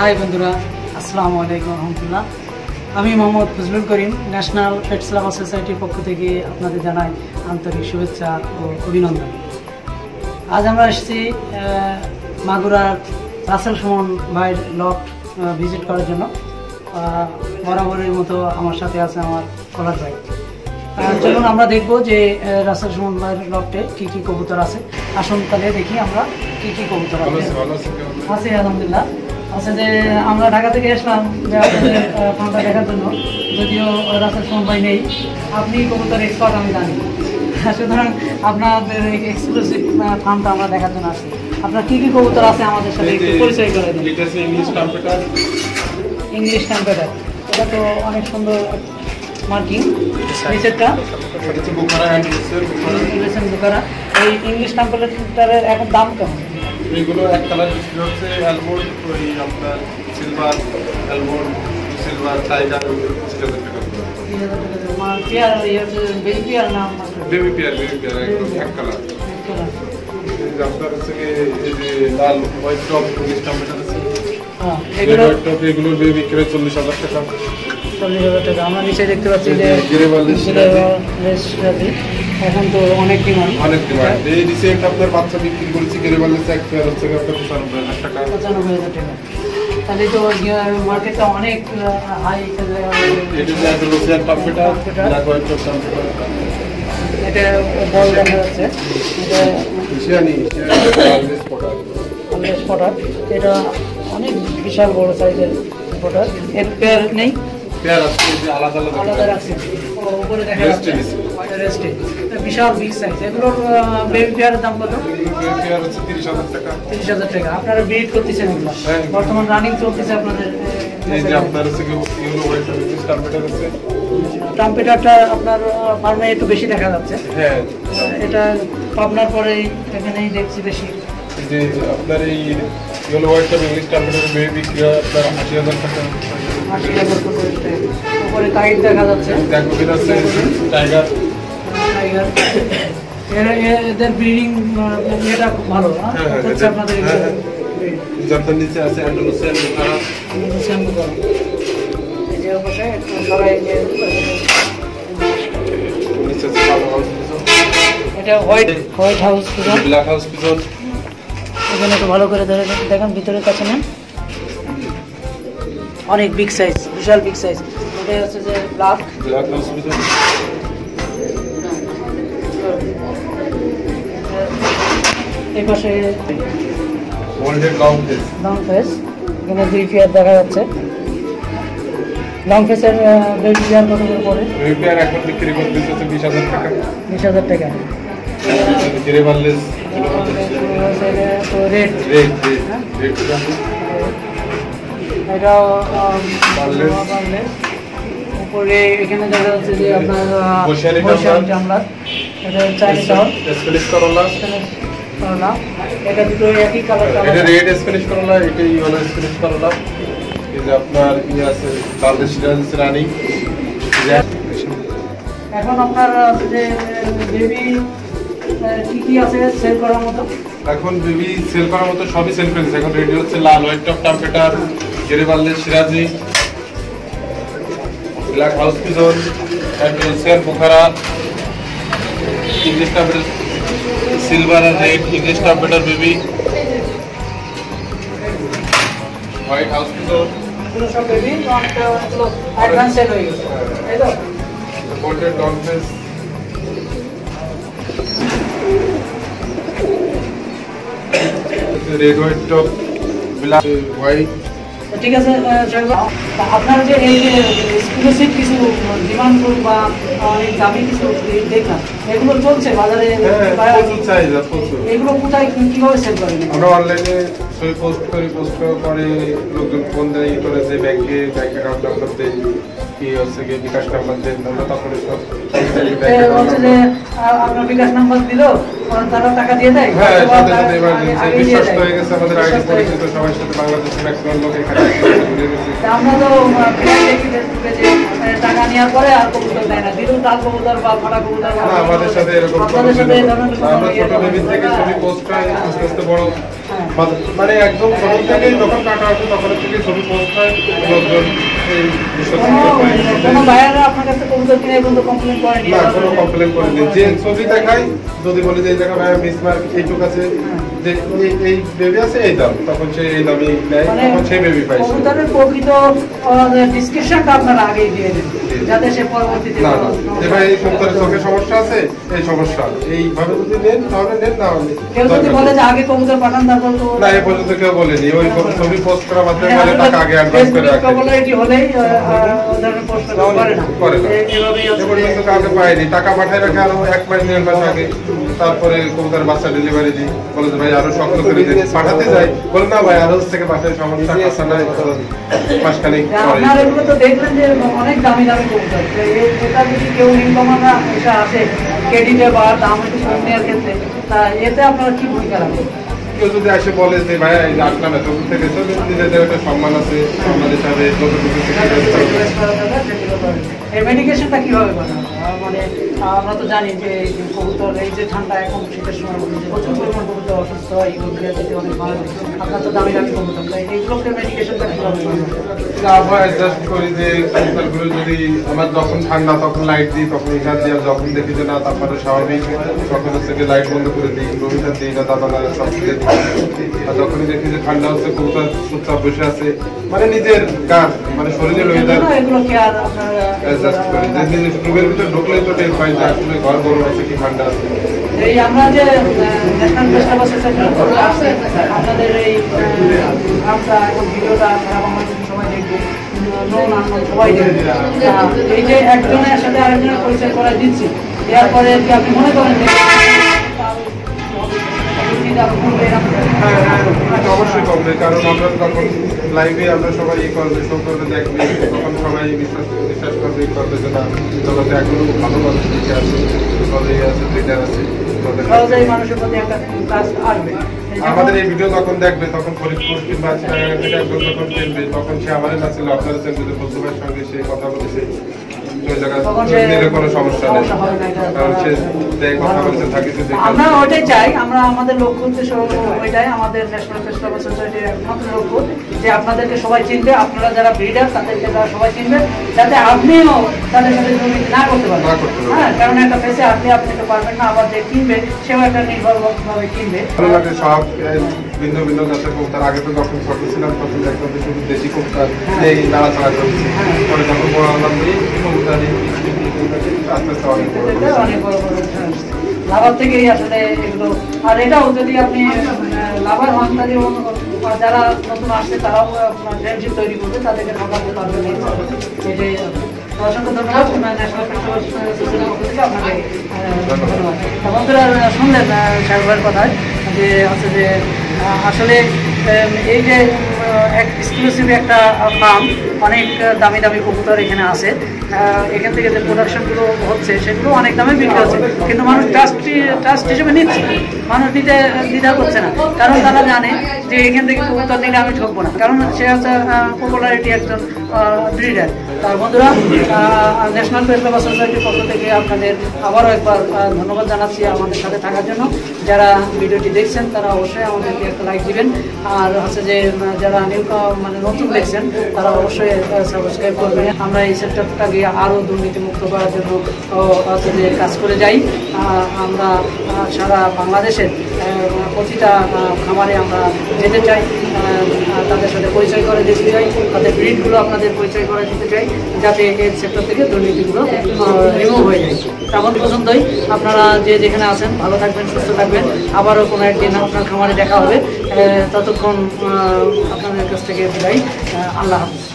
High বন্ধুরা আসসালামু আলাইকুম রহমতুল্লাহ। আমি মোহাম্মদ ফজলুল করিম ন্যাশনাল লাভার সোসাইটির পক্ষ থেকে আপনাদের জানাই আন্তরিক শুভেচ্ছা ও অভিনন্দন। আজ আমরা এসেছি মাগুরার রাসেল সুমন ভাইয়ের লট ভিজিট করার জন্য। বরাবরের মতো আমার সাথে আছে আমার কলার ভাই। চলুন আমরা দেখব যে রাসেল সুমন ভাইয়ের লটে কী কী কবুতর আছে। আসুন তাহলে দেখি আমরা কী কী কবুতর আছে। আছি আলহামদুলিল্লাহ। আচ্ছা যে আমরা ঢাকা থেকে আসলাম যে আপনাদের দেখার জন্য যদিও সোহন ভাই নেই আপনি কবুতর এক্সপার্ট আমি জানি। সুতরাং আপনাদের এই এক্সক্লুসিভ ফার্মটা আমরা দেখার জন্য আসছি। আপনার কী কী কবুতর আছে আমাদের সাথে একটু পরিচয় করে দিন। ইংলিশ কম্পিউটার এটা তো অনেক সুন্দর মার্কিং নিচেরটা। বুকারা এই ইংলিশ কম্পিউটারের এখন দাম কেমন? এগুলো এক কালার বিক্রি হচ্ছে অ্যালবোর্ড ওই আপনার সিলভার অ্যালবোর্ড সিলভার টাইগার সেটা বিক্রি করতে তিন হাজার টাকা দিয়ে। আমার pair baby pair baby pair একদম এক কালার আপনার হচ্ছে কি এই যে লাল হোয়াইট টপ হ্যাঁ এগুলোর বেবি বিক্রি চল্লিশ হাজার টাকা। চল্লিশ হাজার টাকা। আমরা নিচে দেখতে পাচ্ছি যে এখন তো অনেক ডিমান্ড অনেক ডিমান্ড এই রিসেন্ট আপনার বাচ্চা বিক্রি করেছি গেরেবালের এক পেয়ার হচ্ছে আপনার পঁচানব্বই হাজার টাকা। পঁচানব্বই হাজার টাকা। তাহলে তো মার্কেটটা অনেক হাই এটা যে Andalusian computer black white top এটা? বল দেখা যাচ্ছে। এটা স্পটার আমাদের স্পটার এটা অনেক বিশাল বড় সাইজের স্পটার এর পেয়ার নেই? পেয়ার আছে আলাদা আলাদা। আলাদা ও, উপরে দেখা যাচ্ছে। আছে। রেস্টে বিশাল বিগ সাইজ এগুলোর বেবি পেয়ারের দাম কত? তিরিশ হাজার টাকা। তিরিশ হাজার টাকা। আপনারা বিট করতেছেন হ্যাঁ। বর্তমান রানিং চলতেছে আপনাদের? এই যে আপনার হচ্ছে ইউরো আছে ট্রাম্পেটারটা আপনার ফার্মে একটু বেশি দেখা যাচ্ছে। হ্যাঁ। এটা পাবনার পরেই এখানেই দেখছি বেশি। যে আপনার এই Euro white English computer baby বিক্রি আপনার আশি হাজার টাকা। আশি হাজার উপরে কাইট দেখা যাচ্ছে। টাইগার এদের ব্রিডিং এটা ভালো। নিচে আছে Andalusian white white house house এখানে একটু ভালো করে দেখেন ভিতরের কাছে নেন অনেক বিগ সাইজ বিশাল বিগ সাইজ এটা হচ্ছে যে ব্ল্যাক ব্ল্যাক হাউস এই পাশে লং ফেস এখানে দুই পেয়ার দেখা যাচ্ছে। লং ফেসের কত করে পড়ে? বেবি পেয়ার এখন বিক্রি করতেছে হচ্ছে বিশ হাজার টাকা। বিশ হাজার টাকা। Rate red. রেড এটাও উপরে এখানে দেখা যাচ্ছে যে আপনার বসিয়ারি বসিয়ারি টামলার। টামলার এটা চাইনিজ হাউস করলা। এটা দুটো একই কালার এটা রেড স্প্যানিশ করলা এটা ইয়েলো স্প্যানিশ করলা। এই যে আপনার ইয়ে আছে বাংলাদেশ সিরাজ রানী এখন আপনার যে বেবি কি কি আছে সেল করার মতো? এখন বেবি সেল করার মতো সবই সেল করে দিচ্ছে এখন রেডি হচ্ছে লাল হোয়াইট টপ টাম্পেটার গেরে বার্লেস সিরাজি। Black house pigeon Andalusian Bukhara English trumpeter silver আর red English trumpeter baby white house pigeon এগুলো সব বেবি অ্যাডভান্স সেল হয়ে গেছে তাই তো গোল্ডেন ডন ফেস ঠিক আছে আপনার যে এই যে এক্সক্লুসিভ কিছু ডিমান্ড বা অনেক দামি কিছু দেখা এগুলো চলছে বাজারে? হ্যাঁ প্রচুর এগুলো কোথায় কি- কীভাবে সেল করেন আমরা অনলাইনে ছবি পোস্ট করি পোস্ট করে লোকজন ফোন দেয় করে যে ব্যাংকে ব্যাংক অ্যাকাউন্ট নাম্বার দেয় কি হচ্ছে গিয়ে বিকাশ নাম্বার হচ্ছে যে আপনার বিকাশ নাম্বার দিল তারা টাকা দিয়ে দেয়? হ্যাঁ সাথে সাথে বিশ্বাস হয়ে গেছে আমাদের পরিচিত সবার সাথে বাংলাদেশের ম্যাক্সিমাম লোক এখানে আমরা তো দেখি ফেসবুকে যে টাকা নেওয়ার পরে আর কবুতর দেয় না। দিলেও ডাল কবুতর বা ফাটা কবুতর না, আমাদের সাথে এরকম সাথে আমরা ইয়ে ছোট বেবি থেকে ছবি পোস্ট করি আস্তে আস্তে বড়। হ্যাঁ। মানে একদম প্রথম থেকেই যখন কাটা হবে তখন থেকে ছবি পোস্ট হয় লোকজন কোনো করে। ভাইয়ারা আপনার কাছে কবুতর কিনে এই পর্যন্ত কমপ্লেন করেনি? না কোনো কমপ্লেন করেনি। যে ছবি দেখাই যদি বলি যে জায়গা ভাই মিসমার্ক এইটুক আছে। যে এই- বেবি আছে এই দাম। তখন সে এই দামই নেয় মানে তখন সে বেবি সে। কবুতরের প্রকৃত ডিসক্রিপশনটা আপনারা আগেই দিয়ে দেন যাতে সে পরবর্তীতে না না। যে ভাই এই কবুতরের চোখে সমস্যা আছে এই সমস্যা। এইভাবে যদি নেন তাহলে নেন না কেউ যদি বলে। যে আগে কবুতর পাঠান তারপর তো না এই পর্যন্ত কেউ বলেনি। ওই ছবি পোস্ট মাধ্যমে বলে টাকা আগে অ্যাডভান্স করে রাখে পপুলারিটি হলেই তারপরে কবুতর বাচ্চা ডেলিভারি দিই বলে ভাই আরও শক্ত করে পাঠাতে যাই বলে না ভাই আরও থেকে বাসায় সমস্যা কাঁচা নাই মাসখানেক এগুলো দেখলেন যে অনেক দামি দামি কবুতর এটা যদি কেউ ইনকমানা আসে ক্রেডিটে বা দাম নেওয়ার ক্ষেত্রে তা এতে আপনারা কি ভূমিকা রাখবেন কেউ যদি এসে বলে যে ভাই আসলাম এত থেকে নিজেদের একটা সম্মান আছে। সম্মান হিসাবে চেষ্টা এই মেডিকেশনটা কীভাবে? মানে আমরা তো জানি যে কবুতর এই যে ঠান্ডা এখন শীতের সময় প্রচুর পরিমাণ কবুতর অসুস্থ হয় এগুলো অনেক ভালো আপনার তো দামি দামি কবুতর। এইগুলোকে মেডিকেশনটা কীভাবে আবহাওয়া অ্যাডজাস্ট করি যে কবুতরগুলো যদি আমার যখন ঠান্ডা তখন লাইট দিই তখন দিই আর যখন দেখি যে না তারপরে স্বাভাবিক তখন হচ্ছে যে লাইট বন্ধ করে দিই রবিটা দিই না দাদা সব আর যখনই দেখি যে ঠান্ডা হচ্ছে কবুতর চুপচাপ বসে আছে মানে নিজের গান মানে শরীরের ওয়েদার এগুলো কি আর আপনারা এই যে আপনাদের এই সবাই সবাই এই যে একজনের সাথে আরেকজনের পরিচয় করা দিচ্ছি। দেওয়ার পরে কি আপনি মনে করেন অবশ্যই কমবে কারণ আমরা তখন লাইভে আমরা সবাই ই করবে শো করবে দেখবে তখন সবাই বিশ্বাস বিশ্বাস করবে ই করবে যে না জগতে এখনও খুব ভালো মানুষ লিখে আছে কলেজ আছে ট্রেডার আছে। তাদের কাছে- সহজেই মানুষের প্রতি একটা কাজ আসবে। এই যে- আমাদের এই ভিডিও যখন দেখবে তখন ফরিদপুর কিংবা যখন কিনবে তখন সে আমাদের কাছে আপনারা চেনবে বন্ধু সঙ্গে সে কথা বলেছে। আমরা চাই আমরা আমাদের লক্ষ্য উদ্দেশ্য ওইটাই আমাদের ন্যাশনাল ফেস্টিভ্যাল সোসাইটির একমাত্র লক্ষ্য যে আপনাদেরকে সবাই চিনবে আপনারা যারা ব্রিডার তাদেরকে তারা সবাই চিনবে যাতে আপনিও তাদের সাথে দুর্নীতি না করতে পারেন। হ্যাঁ কারণ একটা ফেসে আপনি আপনি তো পারবেন না আবার যে কিনবে সেও একটা নির্ভরভাবে কিনবে। সব ভিন্ন ভিন্ন জাতের কবুতর। আগে তো যখন ছোট ছিলাম তখন দেখতাম শুধু দেশি কবুতর এই নাড়াচাড়া করছে। পরে যখন বড় হলাম আস্তে আস্তে অনেক বড় হ্যাঁ। লাভার থেকেই আসলে এগুলো। আর এটাও যদি আপনি লাভার হন তাহলে যারা নতুন আসছে তারাও ফ্রেন্ডশিপ তৈরি করবে তাদেরকে ঠকাতে পারবে এটাই অসংখ্য ধন্যবাদ। ন্যাশনাল ফেস্টিভ্যাল সোসাইটির পক্ষ থেকে আপনাকে ধন্যবাদ। বন্ধুরা শুনলেন সাহেব ভাইয়ের কথায় যে হচ্ছে যে আসলে এই যে এক্সক্লুসিভ একটা ফার্ম অনেক দামি দামি কবুতর এখানে আছে। এখান থেকে যে প্রোডাকশনগুলো হচ্ছে, সেগুলো অনেক দামে বিক্রি হচ্ছে। কিন্তু মানুষ ট্রাস্ট ট্রাস্ট হিসেবে নিচ্ছে। মানুষ নিতে দ্বিধা করছে না। কারণ তারা জানে যে এখান থেকে কবুতর নিলে আমি ঠকবো না। কারণ সে হচ্ছে পপুলারিটি একজন ব্রিডার তার বন্ধুরা ন্যাশনাল পেট্রোল সোসাইটির পক্ষ থেকে আপনাদের আবারও একবার ধন্যবাদ জানাচ্ছি আমাদের সাথে থাকার জন্য। যারা ভিডিওটি দেখছেন, তারা অবশ্যই আমাদেরকে একটা লাইক দিবেন। আর হচ্ছে যে যারা নিউ মানে নতুন দেখছেন, তারা অবশ্যই সাবস্ক্রাইব করবেন। আমরা এই সেক্টরটাকে আরও দুর্নীতিমুক্ত করার জন্য যে কাজ করে যাই আমরা সারা বাংলাদেশের প্রতিটা খামারে আমরা যেতে চাই তাদের সাথে পরিচয় করে দিতে চাই, তাদের ব্রিডগুলো আপনাদের পরিচয় করে দিতে চাই, যাতে এই সেক্টর থেকে দুর্নীতিগুলো রিমুভ হয়ে যায়। তেমন পছন্দই আপনারা যে যেখানে আছেন, ভালো থাকবেন, সুস্থ থাকবেন, আবারও কোনো একদিন আপনার খামারে দেখা হবে ততক্ষণ আপনাদের কাছ থেকে বিদায় আল্লাহ হাফিজ।